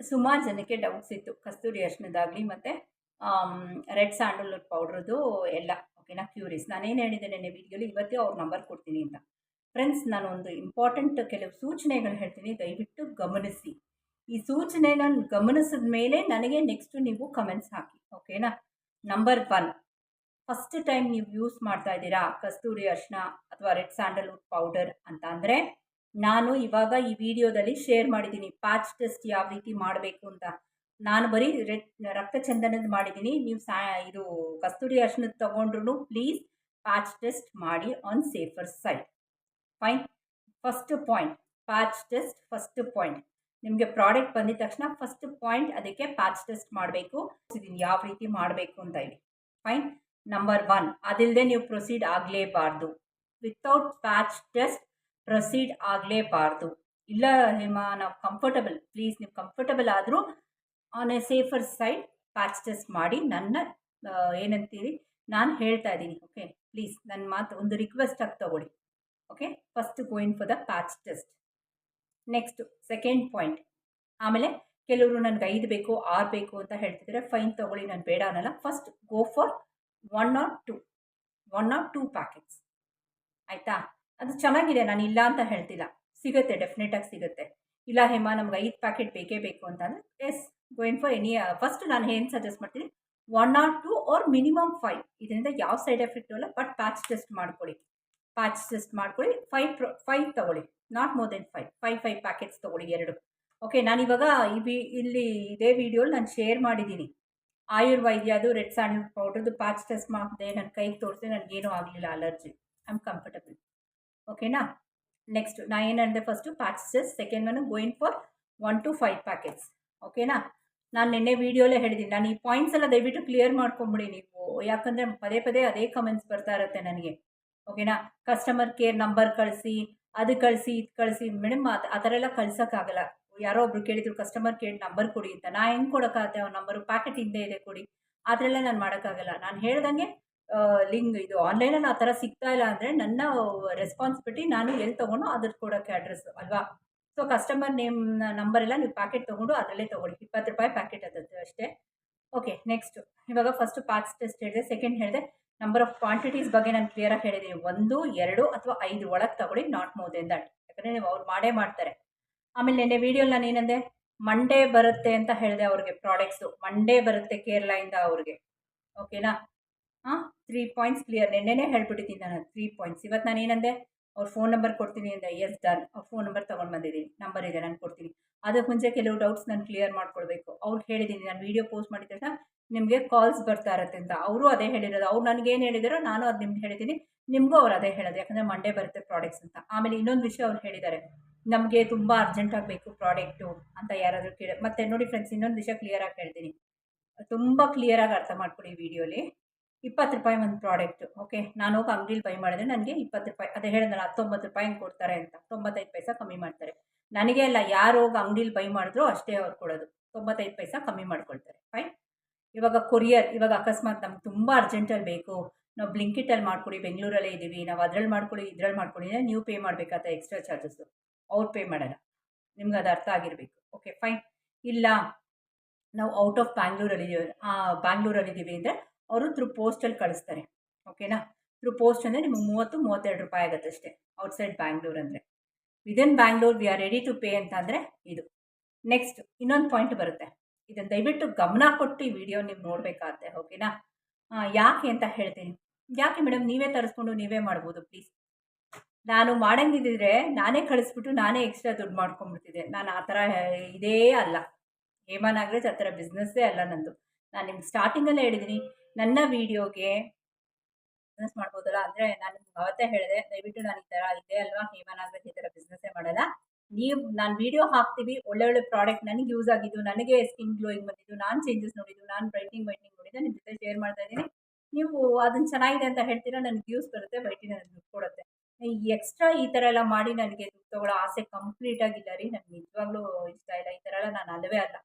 ಸುಮಾರು ಜನಕ್ಕೆ ಡೌಟ್ಸ್ ಇತ್ತು. ಕಸ್ತೂರಿ ಅರ್ಶನದಾಗಲಿ ಮತ್ತು ರೆಡ್ ಸ್ಯಾಂಡಲ್ವುಡ್ ಪೌಡ್ರದ್ದು ಎಲ್ಲ ಓಕೆನಾ ಕ್ಯೂರೀಸ್ ನಾನೇನು ಹೇಳಿದೆ ನೆನ್ನೆ ವೀಡಿಯೋಲಿ ಇವತ್ತೇ ಅವ್ರ ನಂಬರ್ ಕೊಡ್ತೀನಿ ಅಂತ. ಫ್ರೆಂಡ್ಸ್ ನಾನು ಒಂದು ಇಂಪಾರ್ಟೆಂಟ್ ಕೆಲವು ಸೂಚನೆಗಳು ಹೇಳ್ತೀನಿ. ದಯವಿಟ್ಟು ಗಮನಿಸಿ. ಈ ಸೂಚನೆ ನಾನು ಗಮನಿಸಿದ ಮೇಲೆ ನನಗೆ ನೆಕ್ಸ್ಟು ನೀವು ಕಮೆಂಟ್ಸ್ ಹಾಕಿ ಓಕೆನಾ ನಂಬರ್ ಒನ್ ಫಸ್ಟ್ ಟೈಮ್ ನೀವು ಯೂಸ್ ಮಾಡ್ತಾ ಇದ್ದೀರಾ ಕಸ್ತೂರಿ ಅರ್ಶಿನ ಅಥವಾ ರೆಡ್ ಸ್ಯಾಂಡಲ್ವುಡ್ ಪೌಡರ್ ಅಂತ ಅಂದರೆ ನಾನು ಇವಾಗ ಈ ವಿಡಿಯೋದಲ್ಲಿ ಶೇರ್ ಮಾಡಿದ್ದೀನಿ. ಪ್ಯಾಚ್ ಟೆಸ್ಟ್ ಯಾವ ರೀತಿ ಮಾಡಬೇಕು ಅಂತ. ನಾನು ಬರೀ ರಕ್ತ ಚಂದನದ ಮಾಡಿದ್ದೀನಿ. ನೀವು ಸಾ, ಇದು ಕಸ್ತೂರಿ ಅರ್ಶನದ ತೊಗೊಂಡ್ರು ಪ್ಲೀಸ್ ಪ್ಯಾಚ್ ಟೆಸ್ಟ್ ಮಾಡಿ on safer side. Fine. First point. Patch test first point. ನಿಮಗೆ ಪ್ರಾಡಕ್ಟ್ ಬಂದಿದ ತಕ್ಷಣ ಫಸ್ಟ್ ಪಾಯಿಂಟ್ ಅದಕ್ಕೆ ಪ್ಯಾಚ್ ಟೆಸ್ಟ್ ಮಾಡಬೇಕು. ಇದನ್ನು ಯಾವ ರೀತಿ ಮಾಡಬೇಕು ಅಂತ ಹೇಳಿ. ಫೈನ್. Number one. ಅದಿಲ್ಲದೆ ನೀವು ಪ್ರೊಸೀಡ್ ಆಗಲೇಬಾರ್ದು. ವಿತೌಟ್ ಪ್ಯಾಚ್ ಟೆಸ್ಟ್ ಪ್ರೊಸೀಡ್ ಆಗಲೇಬಾರ್ದು. ಇಲ್ಲ ನಿಮ್ಮ ನಾವು ಕಂಫರ್ಟಬಲ್ ಪ್ಲೀಸ್ ನೀವು ಕಂಫರ್ಟಬಲ್ ಆದರೂ on a safer side patch test ಮಾಡಿ ನನ್ನ ಏನಂತೀರಿ, ನಾನು ಹೇಳ್ತಾ ಇದ್ದೀನಿ ಓಕೆ ಪ್ಲೀಸ್ ನನ್ನ ಮಾತು ಒಂದು ರಿಕ್ವೆಸ್ಟ್ ಆಗಿ ತಗೊಳ್ಳಿ okay first going for the patch test next second point ಆಮೇಲೆ ಕೆಲವರು ನನಗೆ ಐದು ಬೇಕು, ಆರು ಬೇಕು ಅಂತ ಹೇಳ್ತಿದ್ರೆ ಫೈನ್ ತಗೊಳ್ಳಿ, ನಾನು ಬೇಡ ಅನ್ನಲ್ಲ. First go for one or two one or two packets ಆಯಿತಾ? ಅದು ಚೆನ್ನಾಗಿದೆ, ನಾನು ಇಲ್ಲ ಅಂತ ಹೇಳ್ತಿಲ್ಲ. ಸಿಗುತ್ತೆ ಡೆಫಿನೆಟಾಗಿ ಸಿಗುತ್ತೆ. ಇಲ್ಲ ಹೇಮಾ, ನಮ್ಗೆ ಐದು ಪ್ಯಾಕೆಟ್ ಬೇಕೇ ಬೇಕು ಅಂತಂದರೆ yes going for any first ನಾನು ಏನು ಸಜೆಸ್ಟ್ ಮಾಡ್ತೀನಿ one or two or minimum five ಇದರಿಂದ ಯಾವ ಸೈಡ್ ಎಫೆಕ್ಟ್ ಅಲ್ಲ ಬಟ್ ಪ್ಯಾಚ್ ಟೆಸ್ಟ್ ಮಾಡ್ಕೊಳ್ಳಿ. ಪ್ಯಾಚ್ ಟೆಸ್ಟ್ ಮಾಡ್ಕೊಳ್ಳಿ ಫೈವ್ ಪ್ರೊ ಫೈವ್ ತೊಗೊಳ್ಳಿ not more than five five five packets ತೊಗೊಳ್ಳಿ ಎರಡು. ಓಕೆ ನಾನಿವಾಗ ಈ ಇಲ್ಲಿ ಇದೇ ವಿಡಿಯೋಲಿ ನಾನು ಶೇರ್ ಮಾಡಿದ್ದೀನಿ. ಆಯುರ್ವೈದ್ಯದು ರೆಡ್ ಸ್ಯಾಂಡಲ್ ಪೌಡ್ರದ್ದು ಪ್ಯಾಚ್ ಟೆಸ್ಟ್ ಮಾಡಿದೆ ನನ್ನ ಕೈಗೆ ತೋರಿಸಿದೆ, ನನಗೇನೂ ಆಗಲಿಲ್ಲ ಅಲರ್ಜಿ ಐ ಆಮ್ ಕಂಫರ್ಟಬಲ್ ಓಕೆನಾ ನೆಕ್ಸ್ಟ್ ನಾ ಏನಂದೆ first patch test second one going for one two five packets ಓಕೆನಾ ನಾನು ನಿನ್ನೆ ವೀಡಿಯೋಲೇ ಹೇಳಿದ್ದೀನಿ. ನಾನು ಈ ಪಾಯಿಂಟ್ಸ್ ಎಲ್ಲ ದಯವಿಟ್ಟು ಕ್ಲಿಯರ್ ಮಾಡ್ಕೊಂಬಿಡಿ ನೀವು. ಯಾಕಂದರೆ ಪದೇ ಪದೇ ಅದೇ ಕಮೆಂಟ್ಸ್ ಬರ್ತಾ ಇರುತ್ತೆ ನನಗೆ. ಓಕೆನಾ ಕಸ್ಟಮರ್ ಕೇರ್ ನಂಬರ್ ಕಳಿಸಿ, ಅದು ಕಳಿಸಿ, ಇದು ಕಳಿಸಿ ಮೇಡಮ್ ಅದು ಆ ಥರ ಎಲ್ಲ ಕಳ್ಸೋಕ್ಕಾಗಲ್ಲ. ಯಾರೋ ಒಬ್ರು ಕೇಳಿದ್ರು ಕಸ್ಟಮರ್ ಕೇರ್ ನಂಬರ್ ಕೊಡಿ ಅಂತ. ನಾ ಹೆಂಗೆ ಕೊಡೋಕ್ಕಾಗತ್ತೆ? ಅವ್ರ ನಂಬರು ಪ್ಯಾಕೆಟ್ ಹಿಂದೆ ಇದೆ ಕೊಡಿ. ಅದರೆಲ್ಲ ನಾನು ಮಾಡೋಕ್ಕಾಗಲ್ಲ. ನಾನು ಹೇಳ್ದಂಗೆ ಲಿಂಕ್ ಇದು ಆನ್ಲೈನಲ್ಲಿ ಆ ಥರ ಸಿಗ್ತಾ ಇಲ್ಲ ಅಂದರೆ ನನ್ನ ರೆಸ್ಪಾನ್ಸಿಬಿಲಿಟಿ ನಾನು ಎಲ್ಲಿ ತೊಗೊಂಡು ಅದ್ರ ಕೊಡೋಕ್ಕೆ ಅಡ್ರೆಸ್ಸು ಅಲ್ವಾ? ಸೊ ಕಸ್ಟಮರ್ ನೇಮ್ ನಂಬರ್ ಎಲ್ಲ ನೀವು ಪ್ಯಾಕೆಟ್ ತೊಗೊಂಡು ಅದರಲ್ಲೇ ತೊಗೊಳ್ಳಿ. ಇಪ್ಪತ್ತು ರೂಪಾಯಿ ಪ್ಯಾಕೆಟ್ ಅದದ್ದು ಅಷ್ಟೇ. ಓಕೆ ನೆಕ್ಸ್ಟ್ ಇವಾಗ ಫಸ್ಟು ಪ್ಯಾಕ್ಸ್ ಟೆಸ್ಟ್ ಹೇಳಿದೆ. ಸೆಕೆಂಡ್ ಹೇಳಿದೆ ನಂಬರ್ ಆಫ್ ಕ್ವಾಂಟಿಟೀಸ್ ಬಗ್ಗೆ ನಾನು ಕ್ಲಿಯರಾಗಿ ಹೇಳಿದ್ದೀನಿ ಒಂದು, ಎರಡು ಅಥವಾ ಐದು. ಒಳಗೆ ತಗೊಳ್ಳಿ ನಾಟ್ ಮೋರ್ ದೆನ್ ದಟ್ ಯಾಕಂದರೆ ನೀವು ಅವ್ರು ಮಾಡೇ ಮಾಡ್ತಾರೆ. ಆಮೇಲೆ ನಿನ್ನೆ ವೀಡಿಯೋಲಿ ನಾನು ಏನಂದೆ? ಮಂಡೇ ಬರುತ್ತೆ ಅಂತ ಹೇಳಿದೆ ಅವ್ರಿಗೆ ಪ್ರಾಡಕ್ಟ್ಸು ಮಂಡೇ ಬರುತ್ತೆ ಕೇರಳದಿಂದ ಅವ್ರಿಗೆ. ಓಕೆನಾ ಹಾಂ ತ್ರೀ ಪಾಯಿಂಟ್ಸ್ ಕ್ಲಿಯರ್ ನೆನ್ನೆನೇ ಹೇಳ್ಬಿಟ್ಟಿದ್ದೀನಿ ನಾನು. ತ್ರೀ ಪಾಯಿಂಟ್ಸ್ ಇವತ್ತು ನಾನು ಏನಂದೆ? ಅವ್ರ ಫೋನ್ ನಂಬರ್ ಕೊಡ್ತೀನಿ ಅಂದೆ. ಎಸ್ ಡನ್ ಅವ್ರ ಫೋನ್ ನಂಬರ್ ತೊಗೊಂಡು ಬಂದಿದ್ದೀನಿ. ನಂಬರ್ ಇದೆ, ನಾನು ಕೊಡ್ತೀನಿ. ಅದಕ್ಕೆ ಮುಂಚೆ ಕೆಲವು ಡೌಟ್ಸ್ ನಾನು ಕ್ಲಿಯರ್ ಮಾಡ್ಕೊಳ್ಬೇಕು. ಅವ್ರು ಹೇಳಿದ್ದೀನಿ. ನಾನು ವೀಡಿಯೋ ಪೋಸ್ಟ್ ಮಾಡಿದ ತಕ್ಷಣ ನಿಮಗೆ ಕಾಲ್ಸ್ ಬರ್ತಾ ಇರುತ್ತೆ ಅಂತ. ಅವರು ಅದೇ ಹೇಳಿರೋದು. ಅವ್ರು ಏನು ಹೇಳಿದಾರೋ ನಾನು ಅದು ನಿಮ್ಗೆ ಹೇಳಿದ್ದೀನಿ. ನಿಮಗೂ ಅವ್ರು ಅದೇ ಹೇಳೋದು. ಯಾಕಂದರೆ ಮಂಡೇ ಬರುತ್ತೆ ಪ್ರಾಡಕ್ಟ್ಸ್ ಅಂತ. ಆಮೇಲೆ ಇನ್ನೊಂದು ವಿಷಯ ಅವ್ರು ಹೇಳಿದ್ದಾರೆ ನಮಗೆ ತುಂಬ ಅರ್ಜೆಂಟಾಗಿ ಬೇಕು ಪ್ರಾಡಕ್ಟು ಅಂತ ಯಾರಾದರೂ ಕೇಳಿ. ಮತ್ತು ನೋಡಿ ಫ್ರೆಂಡ್ಸ್ ಇನ್ನೊಂದು ವಿಷಯ ಕ್ಲಿಯರಾಗಿ ಹೇಳ್ತೀನಿ. ತುಂಬ ಕ್ಲಿಯರಾಗಿ ಅರ್ಥ ವೀಡಿಯೋಲಿ ವಿಡಿಯೋಲಿ ಇಪ್ಪತ್ತು ರೂಪಾಯಿ ಒಂದು ಪ್ರಾಡಕ್ಟು ಓಕೆ ನಾನು ಹೋಗಿ ಅಂಗಡಿಲಿ ಬೈ ಮಾಡಿದ್ರೆ ನನಗೆ ಇಪ್ಪತ್ತು ರೂಪಾಯಿ, ಅದೇ ಹೇಳಿದ್ನಲ್ಲ ಹತ್ತೊಂಬತ್ತು ರೂಪಾಯಿ ಕೊಡ್ತಾರೆ ಅಂತ. ತೊಂಬತ್ತೈದು ಪೈಸಾ ಕಮ್ಮಿ ಮಾಡ್ತಾರೆ. ನನಗೆ ಅಲ್ಲ, ಯಾರು ಹೋಗಿ ಅಂಗಡಿಲಿ ಬೈ ಮಾಡಿದ್ರು ಅಷ್ಟೇ ಅವ್ರು ಕೊಡೋದು. ತೊಂಬತ್ತೈದು ಪೈಸಾ ಕಮ್ಮಿ ಮಾಡ್ಕೊಳ್ತಾರೆ. ಫೈನ್ ಇವಾಗ ಕೊರಿಯರ್ ಇವಾಗ ಅಕಸ್ಮಾತ್ ನಮ್ಗೆ ತುಂಬ ಅರ್ಜೆಂಟಲ್ಲಿ ಬೇಕು. ನಾವು ಬ್ಲಿಂಕಿಟಲ್ಲಿ ಮಾಡ್ಕೊಡಿ, ಬೆಂಗಳೂರಲ್ಲೇ ಇದ್ದೀವಿ ನಾವು ಅದ್ರಲ್ಲಿ ಮಾಡ್ಕೊಳ್ಳಿ ಇದ್ರಲ್ಲಿ ಮಾಡ್ಕೊಳ್ಳಿ ನೀವು ಪೇ ಮಾಡಬೇಕಾದ ಎಕ್ಸ್ಟ್ರಾ ಚಾರ್ಜಸ್ಸು ಅವ್ರು ಪೇ ಮಾಡಲ್ಲ. ನಿಮ್ಗೆ ಅದು ಅರ್ಥ ಆಗಿರಬೇಕು. ಓಕೆ ಫೈನ್ ಇಲ್ಲ, ನಾವು ಔಟ್ ಆಫ್ ಬ್ಯಾಂಗ್ಳೂರಲ್ಲಿದ್ದೀವಿ ಬ್ಯಾಂಗ್ಳೂರಲ್ಲಿದ್ದೀವಿ ಅಂದರೆ ಅವರು ಥ್ರೂ ಪೋಸ್ಟಲ್ಲಿ ಕಳಿಸ್ತಾರೆ ಓಕೆನಾ ಥ್ರೂ ಪೋಸ್ಟ್ ಅಂದರೆ ನಿಮಗೆ ಮೂವತ್ತು, ಮೂವತ್ತೆರಡು ರೂಪಾಯಿ ಆಗುತ್ತೆ ಅಷ್ಟೇ ಔಟ್ಸೈಡ್ ಬ್ಯಾಂಗ್ಳೂರ್ ಅಂದರೆ. Within Bangalore we are ready to pay ಅಂತ ಅಂದರೆ ಇದು. ನೆಕ್ಸ್ಟ್ ಇನ್ನೊಂದು ಪಾಯಿಂಟ್ ಬರುತ್ತೆ. ಇದನ್ನು ದಯವಿಟ್ಟು ಗಮನ ಕೊಟ್ಟು ಈ ವಿಡಿಯೋ ನೀವು ನೋಡಬೇಕಾಗತ್ತೆ ಓಕೆನಾ ಯಾಕೆ ಅಂತ ಹೇಳ್ತೀನಿ. ಯಾಕೆ ಮೇಡಮ್ ನೀವೇ ತರಿಸ್ಕೊಂಡು ನೀವೇ ಮಾಡ್ಬೋದು ಪ್ಲೀಸ್ ನಾನು ಮಾಡಂಗಿದ್ದಿದ್ರೆ ನಾನೇ ಕಳಿಸ್ಬಿಟ್ಟು ನಾನೇ ಎಕ್ಸ್ಟ್ರಾ ದುಡ್ಡು ಮಾಡ್ಕೊಂಡ್ಬಿಡ್ತಿದ್ದೆ. ನಾನು ಆ ಥರ, ಇದೇ ಅಲ್ಲ. ಹೇಮಾ ನಾಗರಾಜ್ ಆ ಥರ ಬಿಸ್ನೆಸ್ಸೇ ಅಲ್ಲ ನಂದು. ನಾನು ನಿಮ್ಗೆ ಸ್ಟಾರ್ಟಿಂಗಲ್ಲೇ ಹೇಳಿದ್ದೀನಿ ನನ್ನ ವೀಡಿಯೋಗೆ ಬಿಸ್ನೆಸ್ ಮಾಡ್ಬೋದಲ್ಲ? ಅಂದರೆ ನಾನು ನಿಮ್ಗೆ ಅವತ್ತೇ ಹೇಳಿದೆ, ದಯವಿಟ್ಟು ನಾನು ಈ ಥರ ಇದೆ ಅಲ್ವಾ? ಹೇಮಾ ನಾಗರಾಜ್ ಈ ಥರ ಬಿಸ್ನೆಸ್ಸೇ ಮಾಡಲ್ಲ. ನೀವು, ನಾನು ವೀಡಿಯೋ ಹಾಕ್ತೀವಿ, ಒಳ್ಳೆ ಒಳ್ಳೆ ಪ್ರಾಡಕ್ಟ್ ನನಗೆ ಯೂಸ್ ಆಗಿದ್ದು, ನನಗೆ ಸ್ಕಿನ್ ಗ್ಲೋಯಿಂಗ್ ಬಂದಿದ್ದು, ನಾನು ಚೇಂಜಸ್ ನೋಡಿದ್ದು, ನಾನು ಬ್ರೈಟಿಂಗ್ ವೈಟಿಂಗ್ ನೋಡಿದ್ದೆ ನಿಮ್ಮ ಜೊತೆ ಶೇರ್ ಮಾಡ್ತಾ ಇದ್ದೀನಿ. ನೀವು ಅದನ್ನು ಚೆನ್ನಾಗಿದೆ ಅಂತ ಹೇಳ್ತೀರಾ, ನನಗೆ ವ್ಯೂಸ್ ಬರುತ್ತೆ ವೈಟಿ ನನಗೆ ದುಡ್ಡು ಕೊಡುತ್ತೆ. ಎಕ್ಸ್ಟ್ರಾ ಈ ಥರ ಎಲ್ಲ ಮಾಡಿ ನನಗೆ ದುಡ್ಡು ತೊಗೊಳ್ಳೋ ಆಸೆ ಕಂಪ್ಲೀಟ್ ಆಗಿಲ್ಲ ರೀ. ನನಗೆ ನಿಜವಾಗ್ಲೂ ಇಷ್ಟ ಇಲ್ಲ, ಈ ಥರ ಎಲ್ಲ ನಾನು ಅಲ್ಲವೇ ಅಲ್ಲ.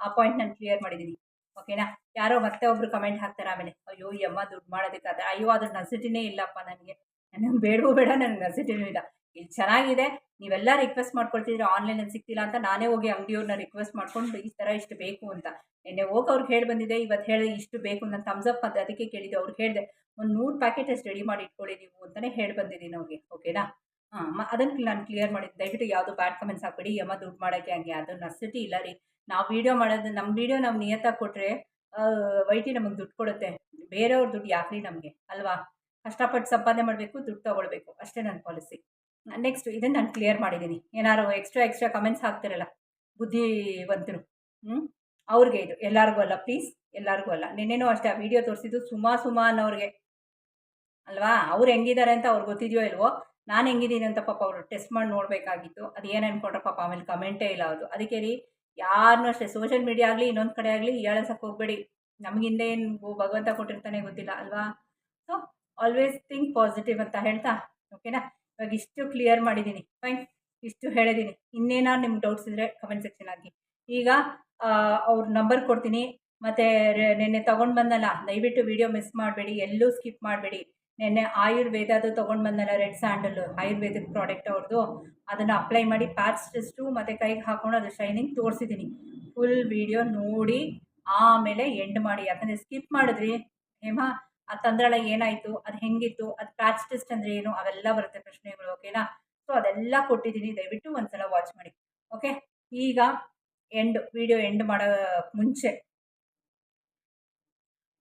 ಆ ಪಾಯಿಂಟ್ ನಾನು ಕ್ಲಿಯರ್ ಮಾಡಿದ್ದೀನಿ ಓಕೆನಾ? ಯಾರೋ ಮತ್ತೆ ಒಬ್ರು ಕಮೆಂಟ್ ಹಾಕ್ತಾರೆ ಆಮೇಲೆ, ಅಯ್ಯೋ, ಈ ಅಮ್ಮ ದುಡ್ಡು ಮಾಡೋದಕ್ಕಾದ್ರೆ, ಅಯ್ಯೋ ಅದ್ರ ನಸಿಟಿನೇ ಇಲ್ಲಪ್ಪ ನನಗೆ. ನನಗೆ ಬೇಡವೂ ಬೇಡ, ನನಗೆ ನಸಿಟಿನೂ ಇಲ್ಲ. ಇಲ್ಲಿ ಚೆನ್ನಾಗಿದೆ, ನೀವೆಲ್ಲ ರಿಕ್ವೆಸ್ಟ್ ಮಾಡ್ಕೊಳ್ತಿದ್ರೆ ಆನ್ಲೈನಲ್ಲಿ ಸಿಗ್ತಿಲ್ಲ ಅಂತ ನಾನೇ ಹೋಗಿ ಅಂಗಡಿಯವ್ರನ್ನ ರಿಕ್ವೆಸ್ಟ್ ಮಾಡ್ಕೊಂಡು, ಈ ಥರ ಇಷ್ಟು ಬೇಕು ಅಂತ. ನಿನ್ನೆ ಹೋಗಿ ಅವ್ರಿಗೆ ಹೇಳಿ ಬಂದಿದೆ ಇವತ್ತು ಹೇಳಿ ಇಷ್ಟು ಬೇಕು ನಾನು ಥಮ್ಸ್ ಅಪ್ ಅಂತ ಅದಕ್ಕೆ ಕೇಳಿದ್ದೆ. ಅವ್ರಿಗೆ ಹೇಳಿದೆ, ಒಂದು ನೂರು ಪ್ಯಾಕೆಟ್ ಅಷ್ಟು ರೆಡಿ ಮಾಡಿ ಇಟ್ಕೊಳ್ಳಿ ನೀವು ಅಂತಲೇ ಹೇಳಿ ಬಂದಿದ್ದೀನಿ ಅವ್ರಿಗೆ. ಓಕೆನಾ? ಹಾಂ ಅದನ್ನು ನಾನು ಕ್ಲಿಯರ್ ಮಾಡಿದ್ದು ದಯವಿಟ್ಟು ಯಾವುದು ಬ್ಯಾಡ್ ಕಮೆಂಟ್ಸ್ ಹಾಕ್ಬೇಡಿ. ಯಮ್ಮ ದುಡ್ಡು ಮಾಡೋಕ್ಕೆ ಹಂಗೆ ಅದು ನಸಿಟಿ ಇಲ್ಲ ರೀ. ನಾವು ವೀಡಿಯೋ ಮಾಡೋದು ನಮ್ಮ ವೀಡಿಯೋ ನಾವು ನಿಯತ್ತಾಗಿ ಕೊಟ್ಟರೆ ವೈಟಿ ನಮಗೆ ದುಡ್ಡು ಕೊಡುತ್ತೆ. ಬೇರೆಯವ್ರ ದುಡ್ಡು ಯಾಕ್ರಿ ನಮಗೆ? ಅಲ್ವಾ? ಕಷ್ಟಪಟ್ಟು ಸಂಪಾದನೆ ಮಾಡಬೇಕು, ದುಡ್ಡು ತೊಗೊಳ್ಬೇಕು. ಅಷ್ಟೇ ನನ್ನ ಪಾಲಿಸಿ ನೆಕ್ಸ್ಟ್ ಇದನ್ನು ನಾನು ಕ್ಲಿಯರ್ ಮಾಡಿದ್ದೀನಿ ಏನಾದ್ರು ಎಕ್ಸ್ಟ್ರಾ ಎಕ್ಸ್ಟ್ರಾ ಕಮೆಂಟ್ಸ್ ಹಾಕ್ತಿರಲ್ಲ, ಬುದ್ಧಿವಂತರು ಹ್ಞೂ ಅವ್ರಿಗೆ ಇದು. ಎಲ್ಲರಿಗೂ ಅಲ್ಲ ಪ್ಲೀಸ್ ಎಲ್ಲರಿಗೂ ಅಲ್ಲ. ನಿನ್ನೆನೂ ಅಷ್ಟೇ ಆ ವಿಡಿಯೋ ತೋರಿಸಿದ್ದು ಸುಮಾ ಸುಮಾ ಅನ್ನೋರಿಗೆ. ಅಲ್ವಾ? ಅವ್ರು ಹೆಂಗಿದ್ದಾರೆ ಅಂತ ಅವ್ರಿಗೆ ಗೊತ್ತಿದೆಯೋ ಇಲ್ವೋ? ನಾನು ಹೆಂಗಿದ್ದೀನಿ ಅಂತ ಪಾಪ ಅವರು ಟೆಸ್ಟ್ ಮಾಡಿ ನೋಡಬೇಕಾಗಿತ್ತು. ಅದು ಏನು ಅನ್ಕೊಂಡ್ರೆ ಪಾಪ ಆಮೇಲೆ ಕಮೆಂಟೇ ಇಲ್ಲ ಅದು ಅದಕ್ಕೆ ರೀ ಯಾರನ್ನೂ ಅಷ್ಟೇ ಸೋಷಿಯಲ್ ಮೀಡಿಯಾ ಆಗಲಿ, ಇನ್ನೊಂದು ಕಡೆ ಆಗಲಿ ಹೇಳಸಕ್ಕೆ ಹೋಗಬೇಡಿ. ನಮಗಿಂದ ಏನು ಭಗವಂತ ಕೊಟ್ಟಿರ್ತಾನೆ ಗೊತ್ತಿಲ್ಲ ಅಲ್ವಾ? ಸೊ ಆಲ್ವೇಸ್ ಥಿಂಕ್ ಪಾಸಿಟಿವ್ ಅಂತ ಹೇಳ್ತಾ ಓಕೆನಾ ಇವಾಗ ಇಷ್ಟು ಕ್ಲಿಯರ್ ಮಾಡಿದ್ದೀನಿ ಫೈನ್ ಇಷ್ಟು ಹೇಳಿದ್ದೀನಿ ಇನ್ನೇನಾದ್ರು ನಿಮ್ಗೆ ಡೌಟ್ಸ್ ಇದ್ದರೆ ಕಮೆಂಟ್ ಸೆಕ್ಷನ್ ಆಗಿ ಈಗ ಅವ್ರ ನಂಬರ್ ಕೊಡ್ತೀನಿ. ಮತ್ತು ನಿನ್ನೆ ತೊಗೊಂಡು ಬಂದಲ್ಲ, ದಯವಿಟ್ಟು ವಿಡಿಯೋ ಮಿಸ್ ಮಾಡಬೇಡಿ, ಎಲ್ಲೂ ಸ್ಕಿಪ್ ಮಾಡಬೇಡಿ. ನಿನ್ನೆ ಆಯುರ್ವೇದದು ತೊಗೊಂಡು ಬಂದಲ್ಲ ರೆಡ್ ಸ್ಯಾಂಡಲ್ ಆಯುರ್ವೇದಿಕ್ ಪ್ರಾಡಕ್ಟ್ ಅವ್ರದ್ದು ಅದನ್ನು ಅಪ್ಲೈ ಮಾಡಿ ಪ್ಯಾಚ್ ಟೆಸ್ಟು ಮತ್ತು ಕೈಗೆ ಹಾಕೊಂಡು ಅದು ಶೈನಿಂಗ್ ತೋರಿಸಿದ್ದೀನಿ ಫುಲ್ ವಿಡಿಯೋ ನೋಡಿ ಆಮೇಲೆ ಎಂಡ್ ಮಾಡಿ. ಯಾಕಂದರೆ ಸ್ಕಿಪ್ ಮಾಡಿದ್ರಿ. ಹೇಮಾ, ಆ ತಂದ್ರಳ ಏನಾಯಿತು? ಅದು ಹೆಂಗಿತ್ತು? ಅದು ಪ್ಯಾಚ್ ಟೆಸ್ಟ್ ಅಂದರೆ ಏನು? ಅವೆಲ್ಲ ಬರುತ್ತೆ ಪ್ರಶ್ನೆಗಳು ಓಕೆನಾ ಸೊ ಅದೆಲ್ಲ ಕೊಟ್ಟಿದ್ದೀನಿ ದಯವಿಟ್ಟು ಒಂದ್ಸಲ ವಾಚ್ ಮಾಡಿ ಓಕೆ ಈಗ ಎಂಡ್ ವಿಡಿಯೋ ಎಂಡ್ ಮಾಡೋ ಮುಂಚೆ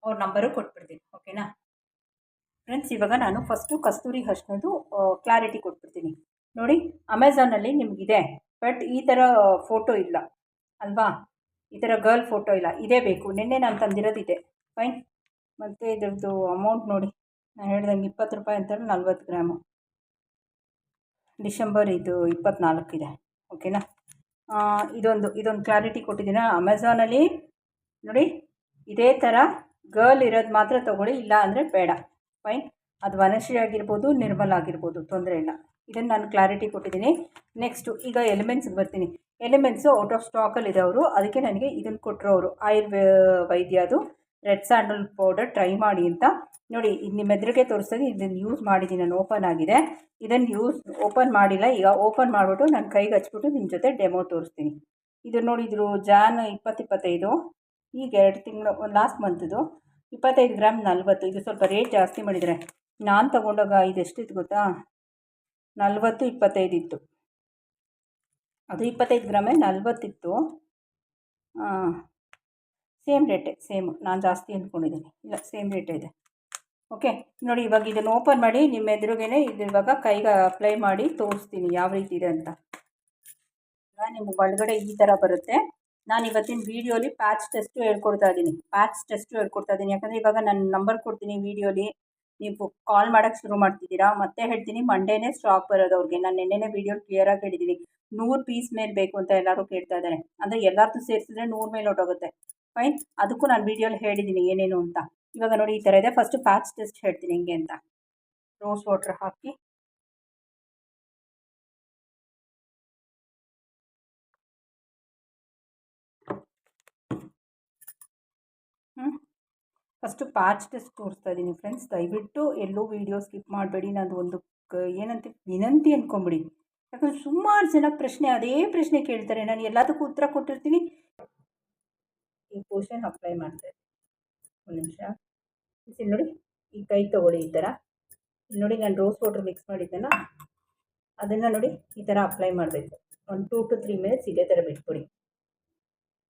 ಅವ್ರ ನಂಬರು ಕೊಟ್ಬಿಡ್ತೀನಿ ಓಕೆನಾ ಫ್ರೆಂಡ್ಸ್ ಇವಾಗ ನಾನು ಫಸ್ಟು ಕಸ್ತೂರಿ ಹರ್ಷನದು ಕ್ಲಾರಿಟಿ ಕೊಟ್ಬಿಡ್ತೀನಿ. ನೋಡಿ ಅಮೆಝಾನಲ್ಲಿ ನಿಮಗಿದೆ ಬಟ್ ಈ ಥರ ಫೋಟೋ ಇಲ್ಲ, ಅಲ್ವಾ? ಈ ಥರ ಗರ್ಲ್ ಫೋಟೋ ಇಲ್ಲ, ಇದೇ ಬೇಕು. ನಿನ್ನೆ ನಾನು ತಂದಿರೋದಿದೆ. ಫೈನ್ ಮತ್ತು ಇದ್ರದ್ದು ಅಮೌಂಟ್ ನೋಡಿ, ನಾನು ಹೇಳ್ದಂಗೆ ಇಪ್ಪತ್ತು ರೂಪಾಯಿ ಅಂತಾರೆ ನಲ್ವತ್ತು ಗ್ರಾಮು. ಡಿಸೆಂಬರ್ ಇದು ಇಪ್ಪತ್ತ್ನಾಲ್ಕಿದೆ ಓಕೆನಾ ಇದೊಂದು ಇದೊಂದು ಕ್ಲಾರಿಟಿ ಕೊಟ್ಟಿದ್ದೀನ ಅಮೆಝಾನಲ್ಲಿ ನೋಡಿ, ಇದೇ ಥರ ಗರ್ಲ್ ಇರೋದು ಮಾತ್ರ ತೊಗೊಳ್ಳಿ ಇಲ್ಲ ಅಂದರೆ ಬೇಡ. ಫೈನ್ ಅದು ವನಶ್ರೀ ಆಗಿರ್ಬೋದು ನಿರ್ಮಲ್ ಆಗಿರ್ಬೋದು, ತೊಂದರೆ ಇಲ್ಲ. ಇದನ್ನು ನಾನು ಕ್ಲಾರಿಟಿ ಕೊಟ್ಟಿದ್ದೀನಿ. ನೆಕ್ಸ್ಟು ಈಗ ಎಲಿಮೆಂಟ್ಸ್ಗೆ ಬರ್ತೀನಿ. ಎಲಿಮೆಂಟ್ಸು ಔಟ್ ಆಫ್ ಸ್ಟಾಕಲ್ಲಿದೆ ಅವರು ಅದಕ್ಕೆ ನನಗೆ ಇದನ್ನು ಕೊಟ್ಟರು ಅವರು ಆಯುರ್ವೇ ವೈದ್ಯದು ರೆಡ್ ಸ್ಯಾಂಡಲ್ ಪೌಡರ್ ಟ್ರೈ ಮಾಡಿ ಅಂತ. ನೋಡಿ, ಇದು ನಿಮ್ಮ ಎದುರಿಗೆ ಇದನ್ನು ಯೂಸ್ ಮಾಡಿದ್ದೀನಿ ನಾನು ಓಪನ್ ಆಗಿದೆ. ಇದನ್ನು ಯೂಸ್ ಓಪನ್ ಮಾಡಿಲ್ಲ, ಈಗ ಓಪನ್ ಮಾಡಿಬಿಟ್ಟು ನಾನು ಕೈಗೆ ಹಚ್ಬಿಟ್ಟು ನಿಮ್ಮ ಜೊತೆ ಡೆಮೋ ತೋರಿಸ್ತೀನಿ. ಇದು ನೋಡಿದ್ರು ಜಾನ್ ಇಪ್ಪತ್ತು ಇಪ್ಪತ್ತೈದು, ಈಗ ಎರಡು ತಿಂಗಳು ಲಾಸ್ಟ್ ಮಂತ್ದು ಇಪ್ಪತ್ತೈದು ಗ್ರಾಮ್ ನಲ್ವತ್ತು, ಇದು ಸ್ವಲ್ಪ ರೇಟ್ ಜಾಸ್ತಿ ಮಾಡಿದರೆ. ನಾನು ತೊಗೊಂಡಾಗ ಇದು ಎಷ್ಟಿತ್ತು ಗೊತ್ತಾ? ನಲ್ವತ್ತು, ಇಪ್ಪತ್ತೈದು ಇತ್ತು. ಅದು ಇಪ್ಪತ್ತೈದು ಗ್ರಾಮೇ ನಲ್ವತ್ತಿತ್ತು ಸೇಮ್ ರೇಟೇ ಸೇಮ್ ನಾನು ಜಾಸ್ತಿ ಅಂದ್ಕೊಂಡಿದ್ದೀನಿ ಇಲ್ಲ ಸೇಮ್ ರೇಟೇ ಇದೆ. ಓಕೆ ನೋಡಿ ಇವಾಗ ಇದನ್ನು ಓಪನ್ ಮಾಡಿ ನಿಮ್ಮ ಎದುರುಗೇನೆ ಇದು ಇವಾಗ ಕೈಗೆ ಅಪ್ಲೈ ಮಾಡಿ ತೋರಿಸ್ತೀನಿ ಯಾವ ರೀತಿ ಇದೆ ಅಂತ. ನಿಮ್ಗೆ ಒಳಗಡೆ ಈ ಥರ ಬರುತ್ತೆ. ನಾನು ಇವತ್ತಿನ ವೀಡಿಯೋಲಿ ಪ್ಯಾಚ್ ಟೆಸ್ಟು ಹೇಳ್ಕೊಡ್ತಾ ಇದ್ದೀನಿ. ಪ್ಯಾಚ್ ಟೆಸ್ಟು ಹೇಳ್ಕೊಡ್ತಾ ಇದ್ದೀನಿ. ಯಾಕಂದರೆ ಇವಾಗ ನಾನು ನಂಬರ್ ಕೊಡ್ತೀನಿ ವೀಡಿಯೋಲಿ. ನೀವು ಕಾಲ್ ಮಾಡೋಕ್ಕೆ ಶುರು ಮಾಡ್ತಿದ್ದೀರಾ. ಮತ್ತೆ ಹೇಳ್ತೀನಿ ಮಂಡೇನೇ ಸ್ಟಾಕ್ ಬರೋದು ಅವ್ರಿಗೆ ನಾನು ನಿನ್ನೆನೇ ವೀಡಿಯೋ ಕ್ಲಿಯರಾಗಿ ಹೇಳಿದ್ದೀನಿ. ನೂರು ಪೀಸ್ ಮೇಲೆ ಬೇಕು ಅಂತ ಎಲ್ಲರೂ ಕೇಳ್ತಾ ಇದ್ದಾರೆ ಅಂದರೆ ಎಲ್ಲರದ್ದು ಸೇರಿಸಿದ್ರೆ ನೂರು ಮೇಲೆ ಹೊಟ್ಟೋಗುತ್ತೆ ಫೈನ್ ಅದಕ್ಕೂ ನಾನು ವೀಡಿಯೋಲಿ ಹೇಳಿದ್ದೀನಿ ಏನೇನು ಅಂತ. ಇವಾಗ ನೋಡಿ ಈ ಥರ ಇದೆ. ಫಸ್ಟು ಪ್ಯಾಚ್ ಟೆಸ್ಟ್ ಹೇಳ್ತೀನಿ ಹೆಂಗೆ ಅಂತ. ರೋಸ್ ವಾಟ್ರ್ ಹಾಕಿ. ಫಸ್ಟು ಪ್ಯಾಚ್ ಟೆಸ್ಟ್ ತೋರಿಸ್ತಾ ಇದ್ದೀನಿ ಫ್ರೆಂಡ್ಸ್ ದಯವಿಟ್ಟು ಎಲ್ಲೂ ವೀಡಿಯೋ ಸ್ಕಿಪ್ ಮಾಡಬೇಡಿ. ನಾನು ಒಂದು ಏನಂತೆ, ವಿನಂತಿ ಅಂದ್ಕೊಂಬಿಡಿ ಯಾಕಂದ್ರೆ ಸುಮಾರು ಜನ ಪ್ರಶ್ನೆ, ಅದೇ ಪ್ರಶ್ನೆ ಕೇಳ್ತಾರೆ. ನಾನು ಎಲ್ಲದಕ್ಕೂ ಉತ್ತರ ಕೊಟ್ಟಿರ್ತೀನಿ. ಈ ಪೋರ್ಷನ್ ಅಪ್ಲೈ ಮಾಡ್ತಾರೆ ಒಂದು ನಿಮಿಷ. ಇಲ್ಲಿ ನೋಡಿ. ಈ ಕೈ ತೊಗೊಳ್ಳಿ ಈ ಥರ ನೋಡಿ ನಾನು ರೋಸ್ ವಾಟರ್ ಮಿಕ್ಸ್ ಮಾಡಿದ್ದೆನ? ಅದನ್ನು ನೋಡಿ ಈ ಥರ ಅಪ್ಲೈ ಮಾಡಬೇಕು. ಒಂದು ಟೂ ಟು ತ್ರೀ ಮಿನಿಟ್ಸ್ ಇದೇ ಥರ ಬಿಟ್ಕೊಡಿ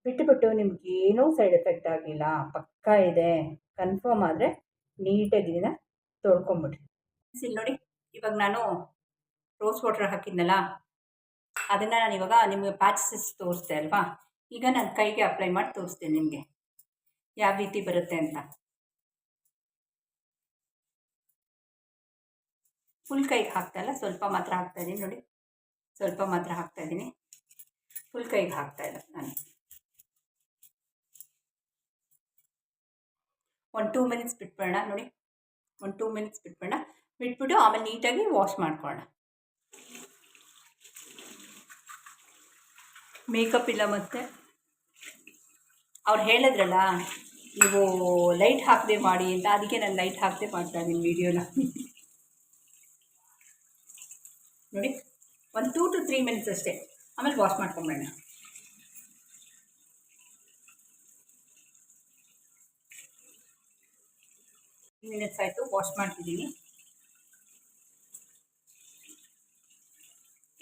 ಬಿಟ್ಟುಬಿಟ್ಟು ನಿಮ್ಗೆ ಏನೂ ಸೈಡ್ ಎಫೆಕ್ಟ್ ಆಗಲಿಲ್ಲ. ಪಕ್ಕ ಇದೆ. ಕನ್ಫರ್ಮ್ ಆದರೆ ನೀಟಾಗಿ ಇದನ್ನು ತೊಳ್ಕೊಂಬಿಡ್ರಿ. ಇಲ್ಲಿ ನೋಡಿ, ಇವಾಗ ನಾನು ರೋಸ್ ವಾಟರ್ ಹಾಕಿದ್ನಲ್ಲ, ಅದನ್ನು ನಾನು ಇವಾಗ ನಿಮಗೆ ಪ್ಯಾಚಸ್ ತೋರಿಸ್ದೆ ಅಲ್ವಾ? ಈಗ ನಾನು ಕೈಗೆ ಅಪ್ಲೈ ಮಾಡಿ ತೋರಿಸ್ತೇನೆ ನಿಮಗೆ. ಯಾವ ರೀತಿ ಬರುತ್ತೆ ಅಂತ. ಫುಲ್ ಕೈಗೆ ಹಾಕ್ತಾಯಿಲ್ಲ ಸ್ವಲ್ಪ ಮಾತ್ರ ಹಾಕ್ತಾ ಇದ್ದೀನಿ ನೋಡಿ. ಸ್ವಲ್ಪ ಮಾತ್ರ ಹಾಕ್ತಾ ಇದ್ದೀನಿ ಫುಲ್ ಕೈಗೆ ಹಾಕ್ತಾ ಇಲ್ಲ ನಾನು. ಒಂದು ಟೂ ಮಿನಿಟ್ಸ್ ಬಿಟ್ಬಿಡೋಣ. ನೋಡಿ, ಒಂದು ಟೂ ಮಿನಿಟ್ಸ್ ಬಿಟ್ಬಿಡೋಣ. ಬಿಟ್ಬಿಟ್ಟು ಆಮೇಲೆ ನೀಟಾಗಿ ವಾಶ್ ಮಾಡ್ಕೊಳ್ಳೋಣ. ಮೇಕಪ್ ಇಲ್ಲ ಮತ್ತೆ. ಅವ್ರು ಹೇಳಿದ್ರಲ್ಲ, ನೀವು ಲೈಟ್ ಹಾಕದೆ ಮಾಡಿ ಅಂತ, ಅದಕ್ಕೆ ನಾನು ಲೈಟ್ ಹಾಕದೆ ಮಾಡ್ತಾ ಇದ್ದೀನಿ ವೀಡಿಯೋನ ನೋಡಿ, ಒಂದು ಟೂ ಟು ತ್ರೀ ಮಿನಿಟ್ಸ್ ಅಷ್ಟೇ. ಆಮೇಲೆ ವಾಶ್ ಮಾಡ್ಕೊಂಬೇಡ ಮಿನಿಟ್ಸ್ ಆಯಿತು ವಾಶ್ ಮಾಡ್ತಿದ್ದೀನಿ.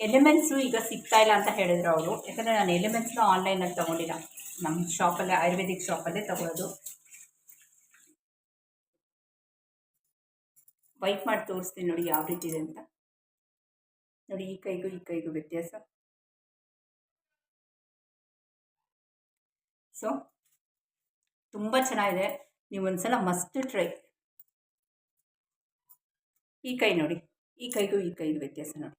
ಎಲಿಮೆಂಟ್ಸು ಈಗ ಸಿಗ್ತಾ ಇಲ್ಲ ಅಂತ ಹೇಳಿದ್ರು ಅವರು. ಯಾಕಂದರೆ ನಾನು ಎಲಿಮೆಂಟ್ಸ್ನ ಆನ್ಲೈನಲ್ಲಿ ತೊಗೊಂಡಿಲ್ಲ. ನಮ್ಮ ಶಾಪಲ್ಲೇ ಆಯುರ್ವೇದಿಕ್ ಶಾಪಲ್ಲೇ ತೊಗೊಳೋದು. ವೈಟ್ ಮಾಡಿ ತೋರಿಸ್ತೀನಿ ನೋಡಿ ಯಾವ ರೀತಿ ಇದೆ ಅಂತ. ನೋಡಿ, ಈ ಕೈಗೂ ಈ ಕೈಗೂ ವ್ಯತ್ಯಾಸ. ಸೊ ತುಂಬ ಚೆನ್ನಾಗಿದೆ. ನೀವು ಒಂದ್ಸಲ ಮಸ್ಟ್ ಟ್ರೈ ಈ ಕೈ ನೋಡಿ, ಈ ಕೈಗೂ ಈ ಕೈಗೂ ವ್ಯತ್ಯಾಸ ನೋಡಿ.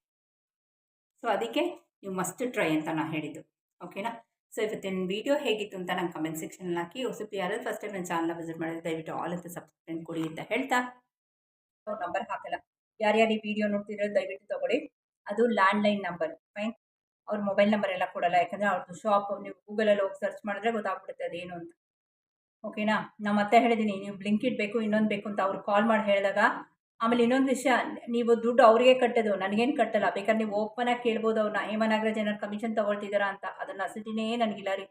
ಸೊ ಅದಕ್ಕೆ ನೀವು ಮಸ್ಟ್ ಟ್ರೈ ಅಂತ ನಾನು ಹೇಳಿದ್ದು. ಓಕೆನಾ ಸೊ ಇವತ್ತಿನ ವೀಡಿಯೋ ಹೇಗಿತ್ತು ಅಂತ ನಂಗೆ ಕಮೆಂಟ್ ಸೆಕ್ಷನಲ್ಲಿ ಹಾಕಿ. ಹೊಸಪಿ ಯಾರಾದ್ರು ಫಸ್ಟ್ ಟೈಮ್ ನನ್ನ ಚಾನಲ್ನ ವಿಸಿಟ್ ಮಾಡಿದ್ರೆ ದಯವಿಟ್ಟು ಆಲ್ ಅಂತ ಸಬ್ಸ್ಕ್ರೈಬ್ ಕೊಡಿ ಅಂತ ಹೇಳ್ತಾ. ನಂಬರ್ ಹಾಕಲ್ಲ. ಯಾರ್ಯಾರು ಈ ವಿಡಿಯೋ ನೋಡ್ತಿದ್ರೆ ದಯವಿಟ್ಟು ತಗೊಳ್ಳಿ. ಅದು ಲ್ಯಾಂಡ್ಲೈನ್ ನಂಬರ್ ಫೈನ್ ಅವ್ರ ಮೊಬೈಲ್ ನಂಬರ್ ಎಲ್ಲ ಕೊಡಲ್ಲ. ಯಾಕಂದರೆ ಅವ್ರದ್ದು ಶಾಪ್ ನೀವು ಗೂಗಲಲ್ಲಿ ಹೋಗಿ ಸರ್ಚ್ ಮಾಡಿದ್ರೆ ಗೊತ್ತಾಗ್ಬಿಡುತ್ತೆ ಅದೇನು ಅಂತ. ಓಕೆನಾ ನಾವು ಮತ್ತೆ ಹೇಳಿದ್ದೀನಿ ನೀವು ಬ್ಲಿಂಕ್ ಇಡಬೇಕು, ಇನ್ನೊಂದು ಬೇಕು ಅಂತ ಅವ್ರು ಕಾಲ್ ಮಾಡಿ ಹೇಳಿದಾಗ ಆಮೇಲೆ ಇನ್ನೊಂದು ವಿಷಯ, ನೀವು ದುಡ್ಡು ಅವ್ರಿಗೆ ಕಟ್ಟೋದು, ನನಗೇನು ಕಟ್ಟಲ್ಲ. ಬೇಕಾದ್ರೆ ನೀವು ಓಪನಾಗಿ ಕೇಳ್ಬೋದು ಅವ್ರನ್ನ ಹೇಮನಾಗರಾಜ್ ಏನಾದ್ರು ಕಮಿಷನ್ ತೊಗೊಳ್ತಿದ್ದೀರಾ ಅಂತ. ಅದನ್ನು ಅಸಿಟಿನೇ ನನಗಿಲ್ಲ ರೀ.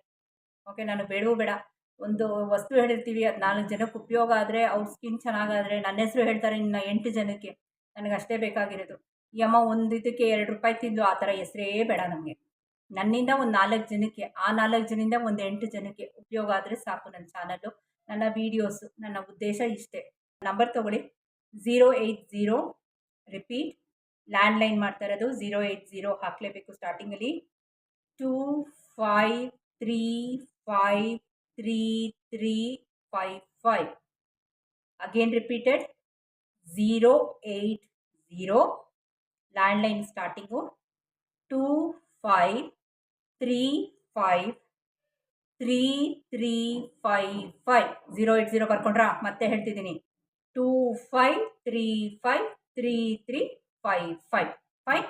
ಓಕೆ ನಾನು ಬೇಡವೂ ಬೇಡ. ಒಂದು ವಸ್ತು ಹೇಳಿರ್ತೀವಿ ಅದು ನಾಲ್ಕು ಜನಕ್ಕೆ ಉಪಯೋಗ ಆದರೆ ಅವ್ರ ಸ್ಕಿನ್ ಚೆನ್ನಾಗಾದರೆ ನನ್ನ ಹೆಸರು ಹೇಳ್ತಾರೆ ಇನ್ನು ಎಂಟು ಜನಕ್ಕೆ. ನನಗೆ ಅಷ್ಟೇ ಬೇಕಾಗಿರೋದು. ಈ ಅಮ್ಮ ಒಂದು ಇದಕ್ಕೆ ಎರಡು ರೂಪಾಯಿ ತಿಂದು ಆ ಥರ ಹೆಸರೇ ಬೇಡ ನಮಗೆ. ನನ್ನಿಂದ ಒಂದು ನಾಲ್ಕು ಜನಕ್ಕೆ, ಆ ನಾಲ್ಕು ಜನದಿಂದ ಒಂದು ಎಂಟು ಜನಕ್ಕೆ ಉಪಯೋಗ ಆದರೆ ಸಾಕು ನನ್ನ ಚಾನಲ್ಲು ನನ್ನ ವೀಡಿಯೋಸು ನನ್ನ ಉದ್ದೇಶ ಇಷ್ಟೇ. ನಂಬರ್ ತೊಗೊಳ್ಳಿ. Zero eight zero repeat landline ಮಾಡ್ತಾ ಇರೋದು ಝೀರೋ ಏಯ್ಟ್ ಝೀರೋ ಹಾಕಲೇಬೇಕು ಸ್ಟಾರ್ಟಿಂಗಲ್ಲಿ two five three five three three five five again repeated zero eight zero landline starting two five three five three three five five zero eight zero ಬರ್ಕೊಂಡ್ರಾ ಮತ್ತೆ ಹೇಳ್ತಿದ್ದೀನಿ. Two five three five three three five five five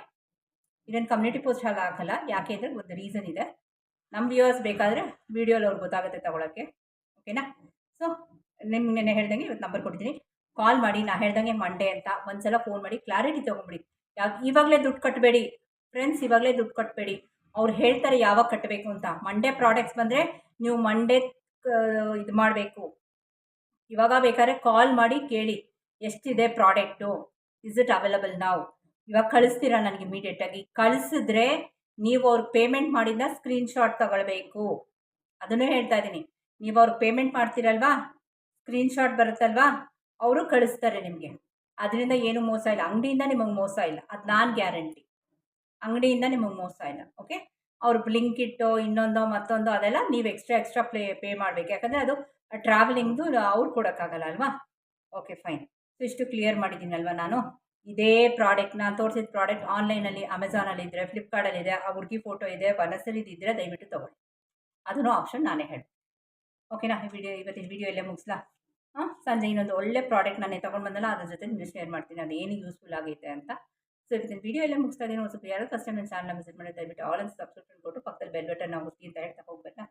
ಇದನ್ನು community post ಅಲ್ಲ ಹಾಕಲ್ಲ. ಯಾಕೆ ಅಂದರೆ ಒಂದು reason ಇದೆ. ನಮ್ಮ ವ್ಯೂವರ್ಸ್ ಬೇಕಾದರೆ ವೀಡಿಯೋಲಿ ಅವ್ರಿಗೆ ಗೊತ್ತಾಗುತ್ತೆ ತಗೊಳ್ಳೋಕ್ಕೆ ಓಕೆನಾ ಸೊ ನಿಮ್ಗೆ ನೆನೆ ಹೇಳ್ದಂಗೆ ಇವತ್ತು ನಂಬರ್ ಕೊಟ್ಟಿದ್ದೀನಿ. ಕಾಲ್ ಮಾಡಿ, ನಾ ಹೇಳ್ದಂಗೆ ಮಂಡೇ ಅಂತ ಒಂದ್ಸಲ ಫೋನ್ ಮಾಡಿ ಕ್ಲಾರಿಟಿ ತೊಗೊಂಬಿಡಿ. ಯಾವ, ಇವಾಗಲೇ ದುಡ್ಡು ಕಟ್ಟಬೇಡಿ ಫ್ರೆಂಡ್ಸ್ ಇವಾಗಲೇ ದುಡ್ಡು ಕಟ್ಟಬೇಡಿ ಅವ್ರು ಹೇಳ್ತಾರೆ ಯಾವಾಗ ಕಟ್ಟಬೇಕು ಅಂತ. ಮಂಡೇ ಪ್ರಾಡಕ್ಟ್ಸ್ ಬಂದರೆ ನೀವು ಮಂಡೇ ಇದು ಮಾಡಬೇಕು. ಇವಾಗ ಬೇಕಾದ್ರೆ ಕಾಲ್ ಮಾಡಿ ಕೇಳಿ. ಎಷ್ಟಿದೆ ಪ್ರಾಡಕ್ಟು ಇಸ್ ಇಟ್ ಅವೈಲಬಲ್ ನಾವು ಇವಾಗ ಕಳಿಸ್ತೀರಾ ನನಗೆ ಇಮಿಡಿಯೇಟಾಗಿ ಕಳಿಸಿದ್ರೆ ನೀವು ಅವ್ರಿಗೆ ಪೇಮೆಂಟ್ ಮಾಡಿದ ಸ್ಕ್ರೀನ್ಶಾಟ್ ತಗೊಳ್ಬೇಕು. ಅದನ್ನು ಹೇಳ್ತಾ ಇದ್ದೀನಿ. ನೀವು ಅವ್ರಿಗೆ ಪೇಮೆಂಟ್ ಮಾಡ್ತೀರಲ್ವಾ? ಸ್ಕ್ರೀನ್ಶಾಟ್ ಬರುತ್ತಲ್ವಾ? ಅವರು ಕಳಿಸ್ತಾರೆ ನಿಮಗೆ. ಅದರಿಂದ ಏನು ಮೋಸ ಇಲ್ಲ. ಅಂಗಡಿಯಿಂದ ನಿಮಗೆ ಮೋಸ ಇಲ್ಲ. ಅದು ನಾನು ಗ್ಯಾರಂಟಿ ಅಂಗಡಿಯಿಂದ ನಿಮಗೆ ಮೋಸ ಇಲ್ಲ. ಓಕೆ ಅವ್ರ ಬ್ಲಿಂಕ್ ಇಟ್ಟು ಇನ್ನೊಂದೋ ಮತ್ತೊಂದೋ ಅದೆಲ್ಲ ನೀವು ಎಕ್ಸ್ಟ್ರಾ ಎಕ್ಸ್ಟ್ರಾ ಪ್ಲೇ ಪೇ ಮಾಡಬೇಕು. ಯಾಕಂದರೆ ಅದು ಟ್ರಾವೆಲಿಂಗ್ದು ಅವ್ರು ಕೊಡೋಕ್ಕಾಗಲ್ಲ ಅಲ್ವಾ? ಓಕೆ ಫೈನ್ ಸೊ ಇಷ್ಟು ಕ್ಲಿಯರ್ ಮಾಡಿದ್ದೀನಲ್ವ ನಾನು? ಇದೇ ಪ್ರಾಡಕ್ಟ್ ನಾನು ತೋರಿಸಿದ ಪ್ರಾಡಕ್ಟ್ ಆನ್ಲೈನಲ್ಲಿ ಅಮೆಝಾನಲ್ಲಿ ಇದ್ದರೆ ಫ್ಲಿಪ್ಕಾರ್ಟಲ್ಲಿದೆ ಆ ಹುಡುಗಿ ಫೋಟೋ ಇದೆ ಬನಸರಿದು ಇದ್ದರೆ ದಯವಿಟ್ಟು ತೊಗೊಳ್ಳಿ. ಅದನ್ನು ಆಪ್ಷನ್ ನಾನೇ ಹೇಳಿ ಓಕೆನಾ ಈ ವಿಡಿಯೋ ಇವತ್ತಿನ ವಿಡಿಯೋ ಇಲ್ಲೇ ಮುಗಿಸ್ಲಾ? ಹಾಂ, ಸಂಜೆ ಇನ್ನೊಂದು ಒಳ್ಳೆ ಪ್ರಾಡಕ್ಟ್ ನಾನೇ ತೊಗೊಂಡು ಬಂದಲ್ಲ, ಅದ್ರ ಜೊತೆ ನಿಮಗೆ ಶೇರ್ ಮಾಡ್ತೀನಿ, ಅದು ಏನು ಯೂಸ್ಫುಲ್ ಆಗೈತೆ ಅಂತ. ಸೊ ಇವತ್ತಿನ ವಿಡಿಯೋ ಎಲ್ಲ ಮುಗಿಸ್ತಾ ಇದ್ದೀನಿ ಒಂದು ಸ್ವಲ್ಪ ಯಾರು ಫಸ್ಟ್ ಟೈಮ್ ನನ್ನ ಚಾನಲ್ ವಿಸಿಟ್ ಮಾಡಿ ದಯವಿಟ್ಟು ಆಲ್ ಒಂದು ಸಬ್ಸ್ಕ್ರಿಪ್ಷನ್ ಕೊಟ್ಟು ಪಕ್ಕದಲ್ಲಿ ಬೆಲ್ ಬಟನ್ ನಾವು ಅಂತ ಹೇಳ್ತಾ ಹೋಗ್ಬೇಕಾ